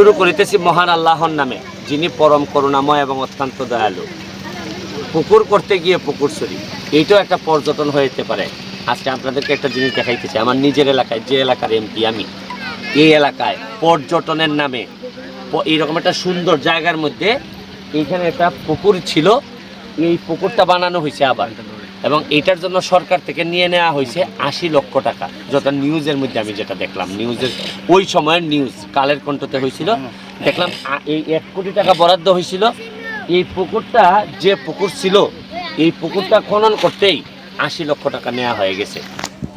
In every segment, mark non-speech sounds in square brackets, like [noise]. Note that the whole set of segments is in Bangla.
শুরু করিতেছি মহান আল্লাহর নামে, যিনি পরম করুণাময় এবং অত্যন্ত দয়ালু। পুকুর করতে গিয়ে পুকুর চুরি, এইটাও একটা পর্যটন হয়ে যেতে পারে। আজকে আপনাদেরকে একটা জিনিস দেখাইতে চাই আমার নিজের এলাকায়, যে এলাকার এমপি আমি, এই এলাকায় পর্যটনের নামে এইরকম একটা সুন্দর জায়গার মধ্যে এইখানে একটা পুকুর ছিল, এই পুকুরটা বানানো হয়েছে আবার। এবং এটার জন্য সরকার থেকে নিয়ে নেওয়া হয়েছে আশি লক্ষ টাকা। যত নিউজের মধ্যে আমি যেটা দেখলাম, নিউজের ওই সময়ের নিউজ, কালের কণ্ঠতে হয়েছিল। দেখলাম এই এক কোটি টাকা বরাদ্দ হয়েছিল। এই পুকুরটা, যে পুকুর ছিল, এই পুকুরটা খনন করতেই আশি লক্ষ টাকা নেওয়া হয়ে গেছে।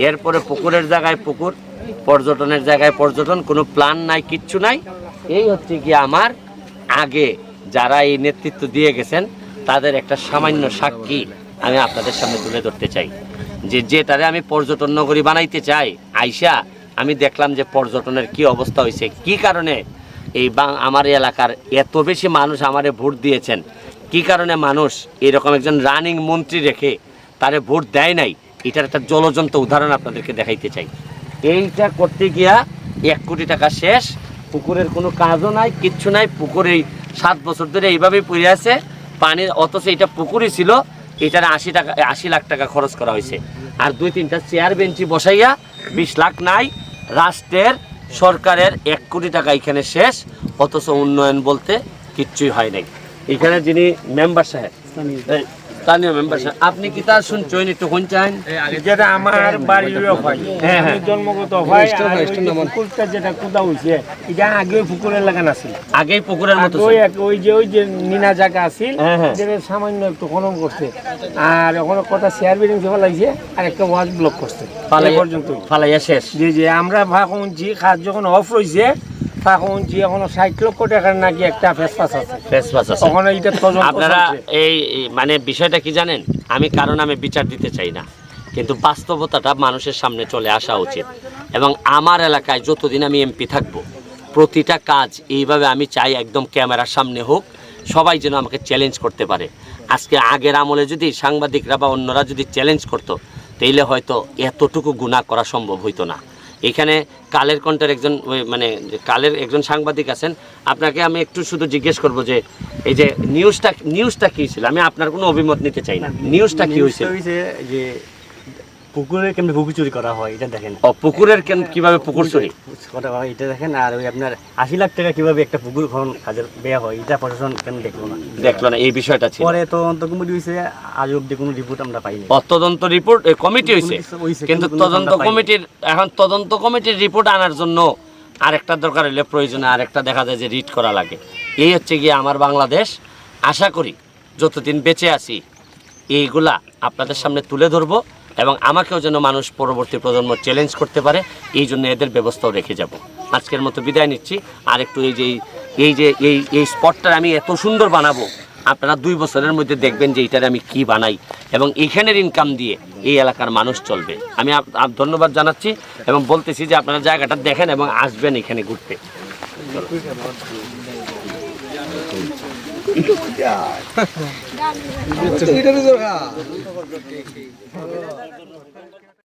এরপরে পুকুরের জায়গায় পুকুর, পর্যটনের জায়গায় পর্যটন, কোনো প্ল্যান নাই, কিচ্ছু নাই। এই হচ্ছে কি আমার আগে যারা এই নেতৃত্ব দিয়ে গেছেন, তাদের একটা সামান্য সাক্ষী। আমি আপনাদের সামনে তুলে ধরতে চাই। যে যেটারে আমি পর্যটন নগরী বানাইতে চাই, আইসা আমি দেখলাম যে পর্যটনের কি অবস্থা হয়েছে কি কারণে এই আমার এলাকার এত বেশি মানুষ আমারে ভোট দিয়েছেন, কি কারণে মানুষ এরকম একজন রানিং মন্ত্রী রেখে তারে ভোট দেয় নাই, এটার একটা জলজন্ত উদাহরণ আপনাদেরকে দেখাইতে চাই। এইটা করতে গিয়া এক কোটি টাকা শেষ, পুকুরের কোনো কাজও নাই, কিচ্ছু নাই, পুকুর এই সাত বছর ধরে এইভাবেই পড়ে আছে পানির অথচ এটা পুকুরই ছিল এটার আশি টাকা আশি লাখ টাকা খরচ করা হয়েছে। আর দুই তিনটা চেয়ার বেঞ্চি বসাইয়া বিশ লাখ নাই। রাষ্ট্রের সরকারের এক কোটি টাকা এখানে শেষ অথচ উন্নয়ন বলতে কিচ্ছুই হয় নাই। এখানে যিনি মেম্বার সাহেব স্থানীয় মেম্বার আপনি কি তার শুনছেন একটু কোন চান? যেটা আমার বাড়িরও হয় হ্যাঁ। আমি জন্মগত হয় পুকুরটা যেটা কুদা হইছে এটা আগে পুকুরের লাগান আছিল। আগেই পুকুরের মতো ওই ওই যে ওই যে নিনা জায়গা আছিল হ্যাঁ। যেটা সামান্য একটু খনন করছে। আর ওখানে কটা চেয়ার বিল্ডিং ফেলাইছে আর একটা ওয়াজ ব্লক করছে। এই ফালাইয়া- পর্যন্ত ফালাইয়া শেষ। যে যে আমরা খাত যখন অফ রয়েছে ভাকুঞ্চি এখনও ষাট লক্ষ টাকার নাকি একটা ফেসপাস আছে। ফেসবাস আছে। ওখানে এটা আপনারা এই এই মানে বিষয়টা কি জানেন? আমি কারণ আমি বিচার দিতে চাই না। কিন্তু বাস্তবতাটা মানুষের সামনে চলে আসা উচিত। এবং আমার এলাকায় যতদিন আমি এমপি থাকব প্রতিটা কাজ এইভাবে আমি চাই একদম ক্যামেরার সামনে হোক সবাই যেন আমাকে চ্যালেঞ্জ করতে পারে। আজকে আগের আমলে যদি সাংবাদিকরা বা অন্যরা যদি চ্যালেঞ্জ করতো তাইলে হয়তো এতটুকু গুণা করা সম্ভব হইতো না। এখানে কালের কণ্ঠের একজন ওই মানে কালের একজন সাংবাদিক আছেন। আপনাকে আমি একটু শুধু জিজ্ঞেস করব যে এই যে নিউজটা নিউজটা কী ছিল? আমি আপনার কোনো অভিমত নিতে চাই না। নিউজটা কী হয়েছে যে পুকুরে কেমনি পুকুর চুরি করা হয় এটা দেখেন। ও পুকুরের কেন কীভাবে পুকুর চুরি? করা হয় এটা দেখেন আর ওই আপনার আশি লাখ টাকা কীভাবে একটা পুকুর খনন কাজের ব্যয় হয় এটা প্রশাসন কেন দেখল না? দেখল না এই বিষয়টা ছিল। পরে তদন্ত কমিটি হয়েছে আজ অব্দি কোনো রিপোর্ট আমরা পাইনি ও, তদন্ত রিপোর্ট কমিটি হয়েছে কিন্তু তদন্ত কমিটির এখন তদন্ত কমিটির রিপোর্ট আনার জন্য আরেকটা দরকার হলে প্রয়োজনে আরেকটা দেখা যায় যে রিড করা লাগে। এই হচ্ছে গিয়ে আমার বাংলাদেশ। আশা করি যতদিন বেঁচে আছি এইগুলা আপনাদের সামনে তুলে ধরবো। এবং আমাকেও যেন মানুষ পরবর্তী প্রজন্ম চ্যালেঞ্জ করতে পারে, এই জন্য এদের ব্যবস্থাও রেখে যাব। আজকের মতো বিদায় নিচ্ছি। আর একটু এই যে এই যে, এই এই স্পটটা আমি এত সুন্দর বানাবো, আপনারা দুই বছরের মধ্যে দেখবেন যে এটার আমি কি বানাই এবং এখানের ইনকাম দিয়ে এই এলাকার মানুষ চলবে। আমি ধন্যবাদ জানাচ্ছি এবং বলতেছি যে আপনারা জায়গাটা দেখেন এবং আসবেন এখানে ঘুরতে। [laughs] এটা